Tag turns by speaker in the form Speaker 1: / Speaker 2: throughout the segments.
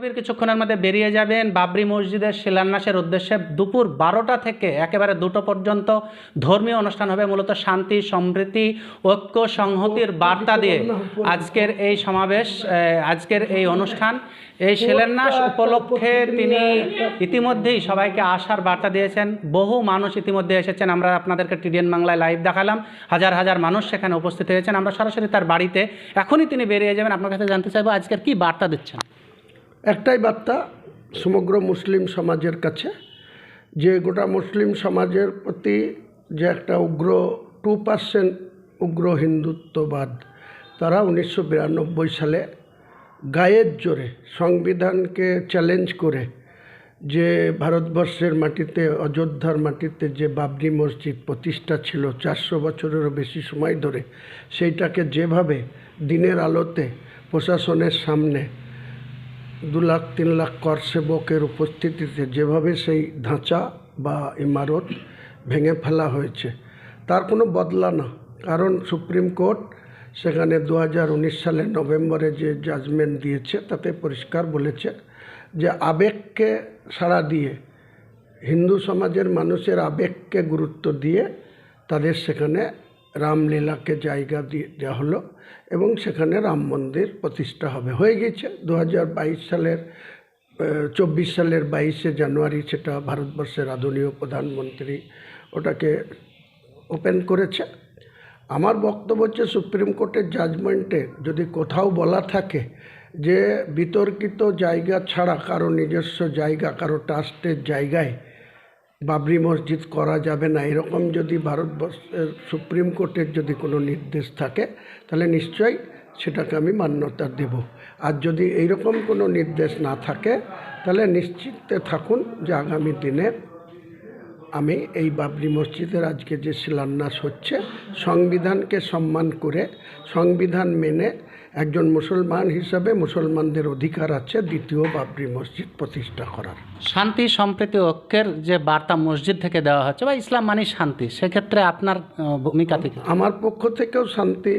Speaker 1: Minute কিছুক্ষণের মধ্যে বেরিয়ে যাবেন বাবরি মসজিদের শিলান্যাসের উদ্দেশ্যে দুপুর বারোটা থেকে একেবারে দুটো পর্যন্ত ধর্মীয় অনুষ্ঠান হবে, মূলত শান্তি, সমৃদ্ধি, ঐক্য, সংহতির বার্তা দিয়ে আজকের এই সমাবেশ আজকের এই অনুষ্ঠান। এই শিলান্যাস উপলক্ষে তিনি ইতিমধ্যেই সবাইকে আসার বার্তা দিয়েছেন। বহু মানুষ ইতিমধ্যে এসেছেন। আমরা আপনাদেরকে টিডিএন বাংলায় লাইভ দেখালাম। হাজার হাজার মানুষ সেখানে উপস্থিত হয়েছেন। আমরা সরাসরি তার বাড়িতে এখনই তিনি বেরিয়ে যাবেন। আপনার কাছে জানতে চাইব আজকের কি বার্তা দিচ্ছেন?
Speaker 2: একটাই বার্তা সমগ্র মুসলিম সমাজের কাছে, যে গোটা মুসলিম সমাজের প্রতি যে একটা উগ্র টু পার্সেন্ট উগ্র হিন্দুত্ববাদ, তারা উনিশশো বিরানব্বই সালে গায়ের জোরে সংবিধানকে চ্যালেঞ্জ করে যে ভারতবর্ষের মাটিতে, অযোধ্যার মাটিতে যে বাবরি মসজিদ প্রতিষ্ঠা ছিল চারশো বছরেরও বেশি সময় ধরে, সেইটাকে যেভাবে দিনের আলোতে প্রশাসনের সামনে দু লাখ তিন লাখ কর সেবকের উপস্থিতিতে যেভাবে সেই ধাঁচা বা ইমারত ভেঙে ফেলা হয়েছে, তার কোনো বদলা না। কারণ সুপ্রিম কোর্ট সেখানে দু সালের নভেম্বরে যে জাজমেন্ট দিয়েছে, তাতে পরিষ্কার বলেছে যে আবেগকে সাড়া দিয়ে, হিন্দু সমাজের মানুষের আবেগকে গুরুত্ব দিয়ে তাদের সেখানে রামলীলাকে জায়গা দিয়ে দেওয়া হলো এবং সেখানে রাম মন্দির প্রতিষ্ঠা হবে। হয়ে গেছে দু সালের চব্বিশ সালের বাইশে জানুয়ারি সেটা ভারতবর্ষের আদরণীয় প্রধানমন্ত্রী ওটাকে ওপেন করেছে। আমার বক্তব্য হচ্ছে সুপ্রিম কোর্টের জাজমেন্টে যদি কোথাও বলা থাকে যে বিতর্কিত জায়গা ছাড়া কারও নিজস্ব জায়গা, কারও ট্রাস্টের জায়গায় বাবরি মসজিদ করা যাবে না। এরকম যদি ভারতবর্ষের সুপ্রিম কোর্টের যদি কোনো নির্দেশ থাকে, তাহলে নিশ্চয়ই সেটাকে আমি মান্যতা দেব। আর যদি এইরকম কোনো নির্দেশ না থাকে, তাহলে নিশ্চিতে থাকুন যে আগামী দিনে আমি এই বাবরি মসজিদের আজকে যে শিলান্যাস হচ্ছে সংবিধানকে সম্মান করে সংবিধান মেনে একজন মুসলমান হিসাবে মুসলমানদের অধিকার আছে দ্বিতীয় বাবরি মসজিদ প্রতিষ্ঠা করার।
Speaker 1: শান্তি সম্প্রীতি ঐক্যের যে বার্তা মসজিদ থেকে দেওয়া হচ্ছে বা ইসলাম মানে শান্তি সেক্ষেত্রে আপনার ভূমিকা থেকে
Speaker 2: আমার পক্ষ থেকেও শান্তি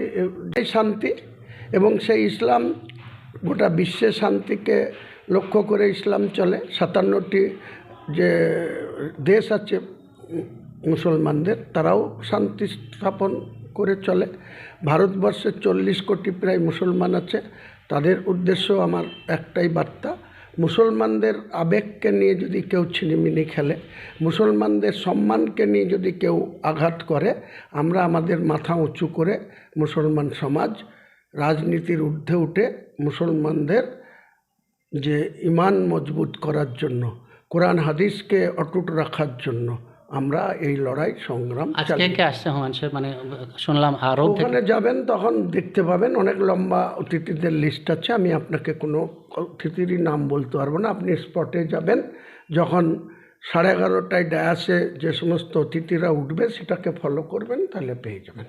Speaker 2: এই শান্তি এবং সেই ইসলাম গোটা বিশ্বে শান্তিকে লক্ষ্য করে ইসলাম চলে। সাতান্নটি যে দেশ আছে মুসলমানদের, তারাও শান্তি স্থাপন করে চলে। ভারতবর্ষের চল্লিশ কোটি প্রায় মুসলমান আছে। তাদের উদ্দেশ্য আমার একটাই বার্তা, মুসলমানদের আবেগকে নিয়ে যদি কেউ ছিনিমিনি খেলে, মুসলমানদের সম্মানকে নিয়ে যদি কেউ আঘাত করে, আমরা আমাদের মাথা উঁচু করে মুসলমান সমাজ রাজনীতির ঊর্ধ্বে উঠে মুসলমানদের যে ইমান মজবুত করার জন্য কোরআন হাদিসকে অটুট রাখার জন্য আমরা এই লড়াই সংগ্রাম
Speaker 1: আজকে কে আসছে সাহেব? মানে শুনলাম থেকে
Speaker 2: ওখানে যাবেন তখন দেখতে পাবেন অনেক লম্বা অতিথিদের লিস্ট আছে আমি আপনাকে কোনো অতিথিরই নাম বলতে পারব না আপনি স্পটে যাবেন যখন সাড়ে এগারোটায় ডায়াসে যে সমস্ত অতিথিরা উঠবে সেটাকে ফলো করবেন তাহলে পেয়ে যাবেন